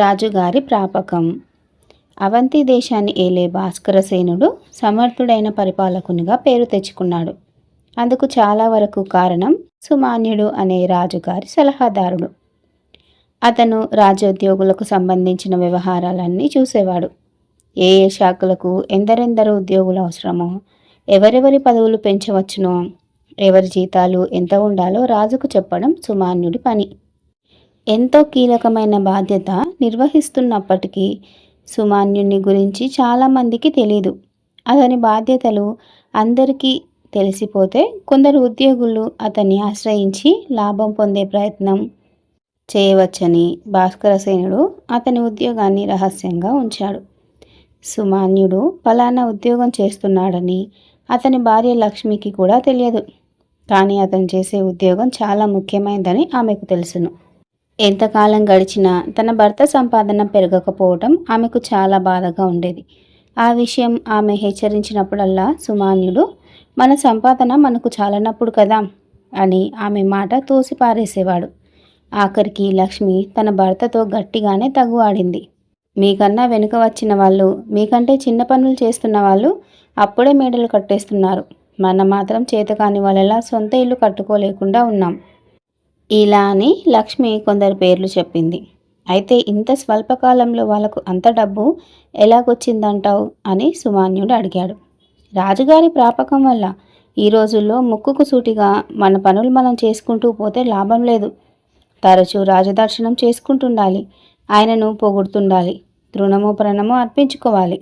రాజుగారి ప్రాపకం. అవంతి దేశాన్ని ఏలే భాస్కరసేనుడు సమర్థుడైన పరిపాలకునిగా పేరు తెచ్చుకున్నాడు. అందుకు చాలా వరకు కారణం సుమాన్యుడు అనే రాజుగారి సలహాదారుడు. అతను రాజోద్యోగులకు సంబంధించిన వ్యవహారాలన్నీ చూసేవాడు. ఏ ఏ శాఖలకు ఎందరెందరు ఉద్యోగులు అవసరమో ఎవరెవరి పదవులు పెంచవచ్చునో ఎవరి జీతాలు ఎంత ఉండాలో రాజుకు చెప్పడం సుమాన్యుడి పని. ఎంతో కీలకమైన బాధ్యత నిర్వహిస్తున్నప్పటికీ సుమాన్యుని గురించి చాలామందికి తెలీదు. అతని బాధ్యతలు అందరికీ తెలిసిపోతే కొందరు ఉద్యోగులు అతన్ని ఆశ్రయించి లాభం పొందే ప్రయత్నం చేయవచ్చని భాస్కరసేనుడు అతని ఉద్యోగాన్ని రహస్యంగా ఉంచాడు. సుమాన్యుడు ఫలానా ఉద్యోగం చేస్తున్నాడని అతని భార్య లక్ష్మికి కూడా తెలియదు. కానీ అతను చేసే ఉద్యోగం చాలా ముఖ్యమైనదని ఆమెకు తెలుసును. ఎంతకాలం గడిచినా తన భర్త సంపాదన పెరగకపోవటం ఆమెకు చాలా బాధగా ఉండేది. ఆ విషయం ఆమె హెచ్చరించినప్పుడల్లా సుమాన్యుడు మన సంపాదన మనకు చాలనప్పుడు కదా అని ఆమె మాట తోసిపారేసేవాడు ఆఖరికి లక్ష్మి తన భర్తతో గట్టిగానే తగువాడింది మీకన్నా వెనుక వచ్చిన వాళ్ళు మీకంటే చిన్న పనులు చేస్తున్న వాళ్ళు అప్పుడే మేడలు కట్టేస్తున్నారు. మన మాత్రం చేతకాని వాళ్ళలా సొంత ఇల్లు కట్టుకోలేకుండా ఉన్నాం. ఇలా అని లక్ష్మి కొందరు పేర్లు చెప్పింది. అయితే ఇంత స్వల్పకాలంలో వాళ్ళకు అంత డబ్బు ఎలాగొచ్చిందంటావు? అని సుమాన్యుడు అడిగాడు. రాజుగారి ప్రాపకం వల్ల ఈ రోజుల్లో ముక్కుకు సూటిగా మన పనులు మనం చేసుకుంటూ పోతే లాభం లేదు. తరచూ రాజదర్శనం చేసుకుంటుండాలి. ఆయనను పొగుడుతుండాలి. తృణమో ప్రణమో అర్పించుకోవాలి.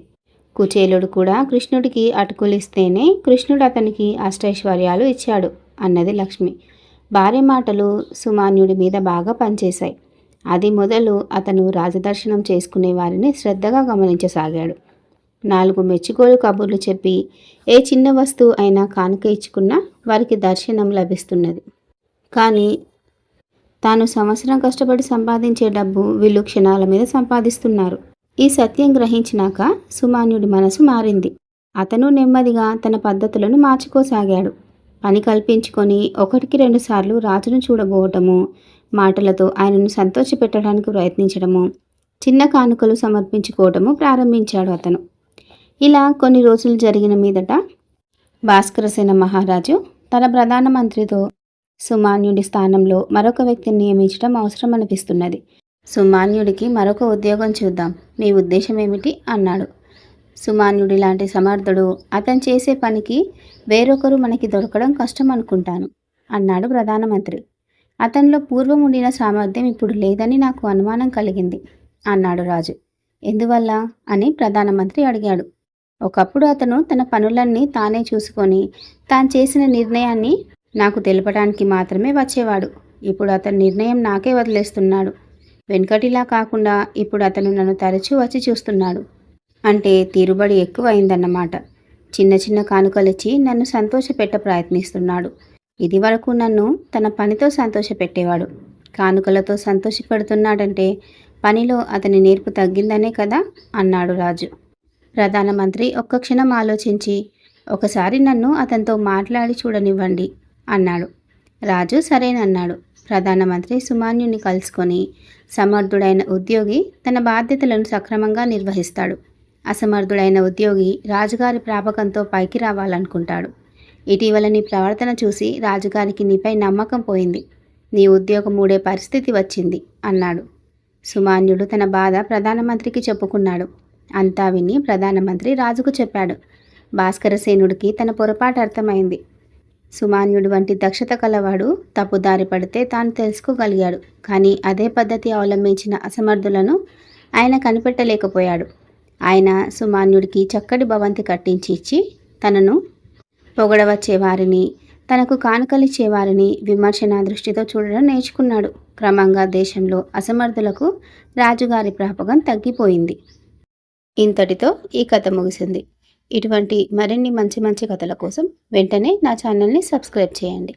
కుచేలుడు కూడా కృష్ణుడికి అటుకులిస్తేనే కృష్ణుడు అతనికి అష్టైశ్వర్యాలు ఇచ్చాడు అన్నది లక్ష్మి. భార్య మాటలు సుమాన్యుడి మీద బాగా పనిచేశాయి. అది మొదలు అతను రాజదర్శనం చేసుకునే వారిని శ్రద్ధగా గమనించసాగాడు. నాలుగు మెచ్చుకోలు కబుర్లు చెప్పి ఏ చిన్న వస్తువు అయినా కానుక ఇచ్చుకున్నా వారికి దర్శనం లభిస్తున్నది. కానీ తాను సంవత్సరం కష్టపడి సంపాదించే డబ్బు వీళ్ళు క్షణాల మీద సంపాదిస్తున్నారు. ఈ సత్యం గ్రహించినాక సుమాన్యుడి మనసు మారింది. అతను నెమ్మదిగా తన పద్ధతులను మార్చుకోసాగాడు. పని కల్పించుకొని ఒకటికి రెండుసార్లు రాజును చూడబోవటము మాటలతో ఆయనను సంతోషపెట్టడానికి ప్రయత్నించడము చిన్న కానుకలు సమర్పించుకోవటము ప్రారంభించాడు అతను. ఇలా కొన్ని రోజులు జరిగిన మీదట భాస్కరసేన మహారాజు తన ప్రధానమంత్రితో సుమాన్యుడి స్థానంలో మరొక వ్యక్తిని నియమించడం అవసరం అనిపిస్తున్నది సుమాన్యుడికి మరొక ఉద్యోగం చూద్దాం మీ ఉద్దేశం ఏమిటి? అన్నాడు. సుమాన్యుడి లాంటి సమర్థుడు. అతను చేసే పనికి వేరొకరు మనకి దొరకడం కష్టం అనుకుంటాను అన్నాడు ప్రధానమంత్రి. అతనిలో పూర్వం ఉండిన సామర్థ్యం ఇప్పుడు లేదని నాకు అనుమానం కలిగింది అన్నాడు రాజు. ఎందువల్ల? అని ప్రధానమంత్రి అడిగాడు. ఒకప్పుడు అతను తన పనులన్నీ తానే చూసుకొని తాను చేసిన నిర్ణయాన్ని నాకు తెలపడానికి మాత్రమే వచ్చేవాడు. ఇప్పుడు అతని నిర్ణయం నాకే వదిలేస్తున్నాడు. వెనుకటిలా కాకుండా ఇప్పుడు అతను నన్ను తరచూ వచ్చి చూస్తున్నాడు. అంటే తీరుబడి ఎక్కువైందన్నమాట. చిన్న చిన్న కానుకలిచ్చి నన్ను సంతోషపెట్ట ప్రయత్నిస్తున్నాడు. ఇది వరకు నన్ను తన పనితో సంతోషపెట్టేవాడు. కానుకలతో సంతోషపెడుతున్నాడంటే పనిలో అతని నేర్పు తగ్గిందనే కదా అన్నాడు రాజు. ప్రధానమంత్రి ఒక్క క్షణం ఆలోచించి ఒకసారి నన్ను అతనితో మాట్లాడి చూడనివ్వండి అన్నాడు. రాజు సరేనన్నాడు. ప్రధానమంత్రి సుమాన్యుని కలుసుకొని సమర్థుడైన ఉద్యోగి తన బాధ్యతలను సక్రమంగా నిర్వహిస్తాడు. అసమర్థుడైన ఉద్యోగి రాజుగారి ప్రాపకంతో పైకి రావాలనుకుంటాడు. ఇటీవల నీ ప్రవర్తన చూసి రాజుగారికి నీపై నమ్మకం పోయింది. నీ ఉద్యోగం మూడే పరిస్థితి వచ్చింది అన్నాడు. సుమాన్యుడు తన బాధ ప్రధానమంత్రికి చెప్పుకున్నాడు. అంతా విని ప్రధానమంత్రి రాజుకు చెప్పాడు. భాస్కరసేనుడికి తన పొరపాటు అర్థమైంది. సుమాన్యుడు వంటి దక్షత కలవాడు తప్పుదారి పడితే తాను తెలుసుకోగలిగాడు. కానీ అదే పద్ధతి అవలంబించిన అసమర్థులను ఆయన కనిపెట్టలేకపోయాడు. ఆయన సుమాన్యుడికి చక్కటి భవంతి కట్టించి ఇచ్చి తనను పొగడవచ్చే వారిని తనకు కానుకలిచ్చే వారిని విమర్శన దృష్టితో చూడడం నేర్చుకున్నాడు. క్రమంగా దేశంలో అసమర్థులకు రాజుగారి ప్రాపకం తగ్గిపోయింది. ఇంతటితో ఈ కథ ముగిసింది. ఇటువంటి మరిన్ని మంచి మంచి కథల కోసం వెంటనే నా ఛానల్ని సబ్స్క్రైబ్ చేయండి.